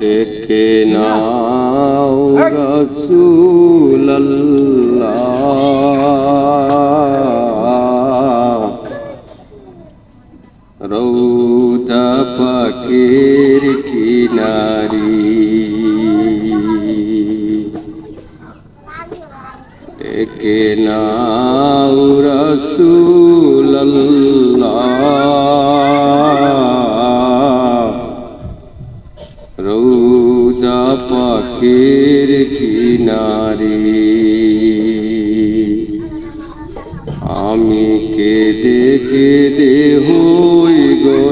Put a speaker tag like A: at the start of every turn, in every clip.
A: ডেকে নাও রসুল্লাহ রৌদা পাখির কিনারি। ডেকে নাও রসুল্লাহ পাখির কিনারে। আমি কেঁদে কেঁদে হই গো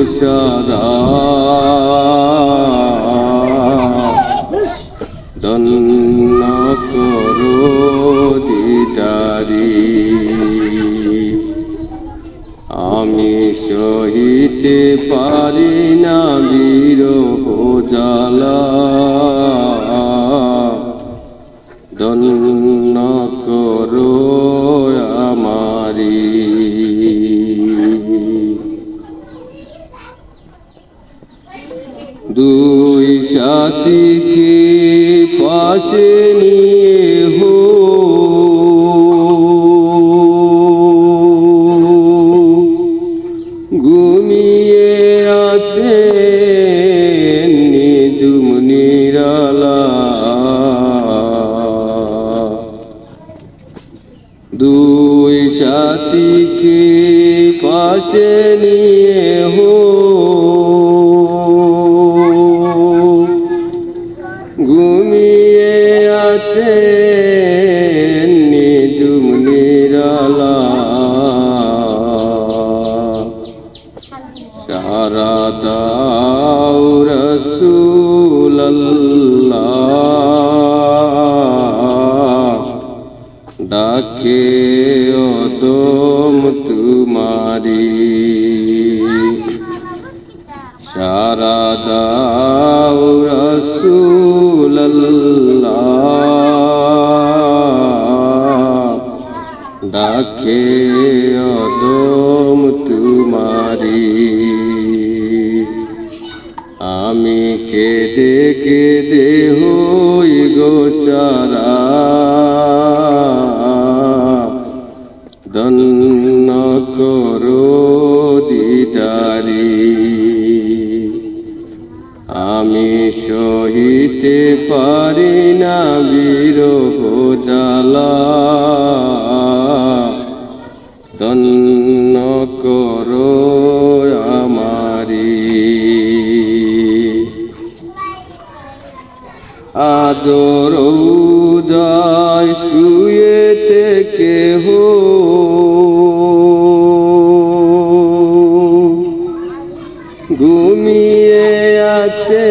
A: আমি সহিতে পারি না বিরহ জ্বালা। দন্ন করো আমারি। দুই সাথীকে পাশে নিয়ে নিয়ে হো ঘুমিয়ে আছে নিদুম নিরালা। সারা দাও রসুল্লাহ ডাকে ডাকে অদম তোমারি। আমি কেঁদে কেঁদে হই গো সারা। দন্ন করো দিদারি। আমি সহিতে পারি না বিরহ আদর উদয় শুয়ে থেকে হো। ঘুমিয়ে আছে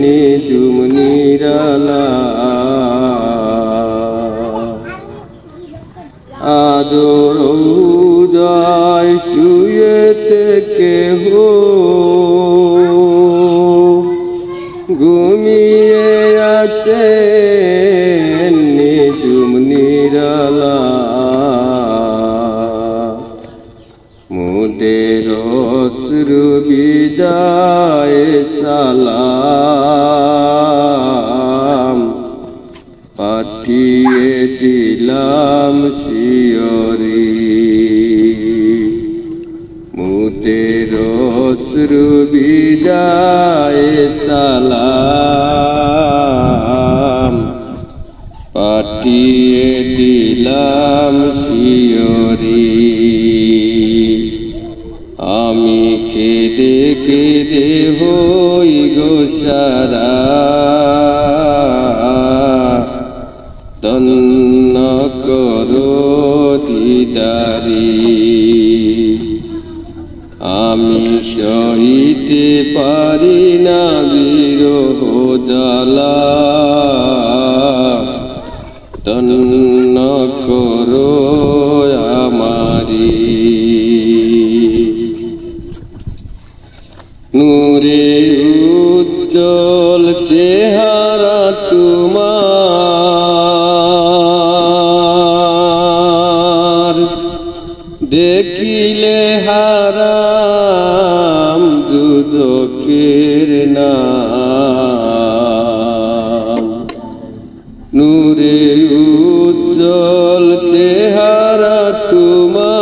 A: নিজুম আদর নিজুম নিরালা। মুদের অশ্রু বিদায় সালাম। পাঠিয়ে দিলাম শিয়রি অশ্রু বিদায় সালাম। পাঠিয়ে দিলাম শিয়রি। আমি কেঁদে কেঁদে হই গো সারা। তন্ন করো দিদারি। আমি সহিতে পারি না বিরহ জ্বালা। তন্ন করো আমারি। নূরে উজ্জ্বল চেহারা তোমার দেখিলে হারাম দুজকের নাম। নূরে উজ্জ্বল চেহারা তোমার।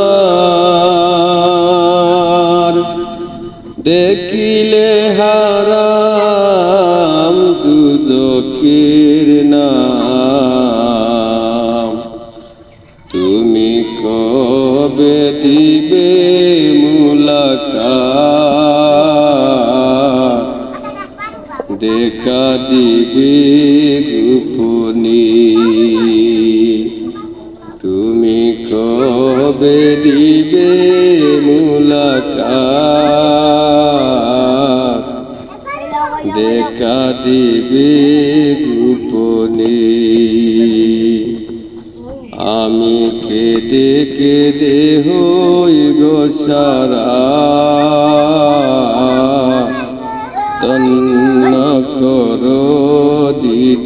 A: দেখিলে হারাম দুজকের নাম। দেখা দিবে গোপনী। তুমি কবে দিবে মুলাকাত? দেখা দিবে গোপনী। আমি কেঁদে কেঁদে হই গো সারা। তন্ন করো দিদ